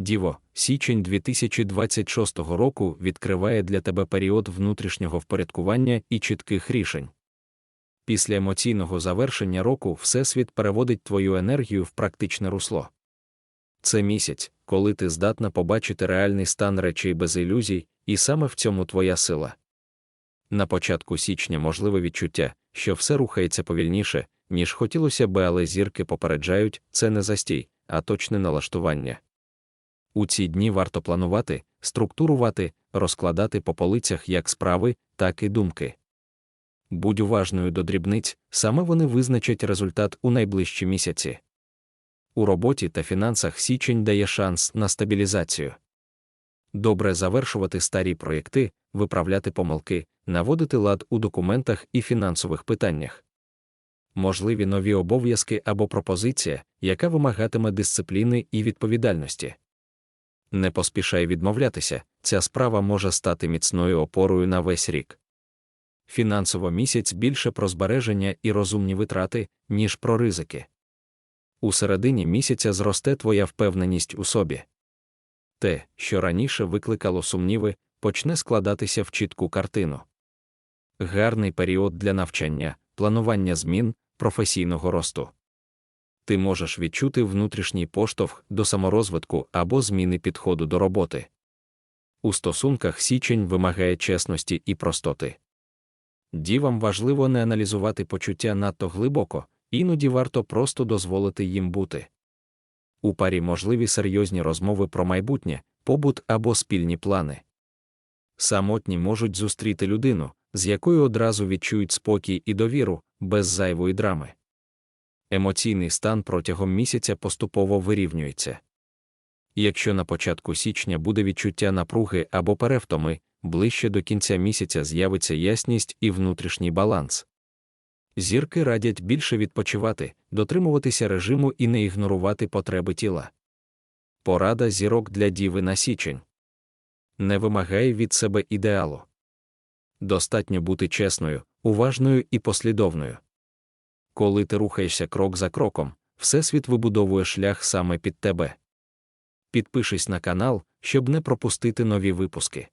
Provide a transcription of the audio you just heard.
Діво, січень 2026 року відкриває для тебе період внутрішнього впорядкування і чітких рішень. Після емоційного завершення року Всесвіт переводить твою енергію в практичне русло. Це місяць, коли ти здатна побачити реальний стан речей без ілюзій, і саме в цьому твоя сила. На початку січня можливе відчуття, що все рухається повільніше, ніж хотілося би, але зірки попереджають, це не застій, а точне налаштування. У ці дні варто планувати, структурувати, розкладати по полицях як справи, так і думки. Будь уважною до дрібниць, саме вони визначать результат у найближчі місяці. У роботі та фінансах січень дає шанс на стабілізацію. Добре завершувати старі проєкти, виправляти помилки, наводити лад у документах і фінансових питаннях. Можливі нові обов'язки або пропозиція, яка вимагатиме дисципліни і відповідальності. Не поспішай відмовлятися, ця справа може стати міцною опорою на весь рік. Фінансово місяць більше про збереження і розумні витрати, ніж про ризики. У середині місяця зросте твоя впевненість у собі. Те, що раніше викликало сумніви, почне складатися в чітку картину. Гарний період для навчання, планування змін, професійного росту. Ти можеш відчути внутрішній поштовх до саморозвитку або зміни підходу до роботи. У стосунках січень вимагає чесності і простоти. Дівам важливо не аналізувати почуття надто глибоко, іноді варто просто дозволити їм бути. У парі можливі серйозні розмови про майбутнє, побут або спільні плани. Самотні можуть зустріти людину, з якою одразу відчують спокій і довіру, без зайвої драми. Емоційний стан протягом місяця поступово вирівнюється. Якщо на початку січня буде відчуття напруги або перевтоми, ближче до кінця місяця з'явиться ясність і внутрішній баланс. Зірки радять більше відпочивати, дотримуватися режиму і не ігнорувати потреби тіла. Порада зірок для діви на січень не вимагає від себе ідеалу. Достатньо бути чесною, уважною і послідовною. Коли ти рухаєшся крок за кроком, Всесвіт вибудовує шлях саме під тебе. Підпишись на канал, щоб не пропустити нові випуски.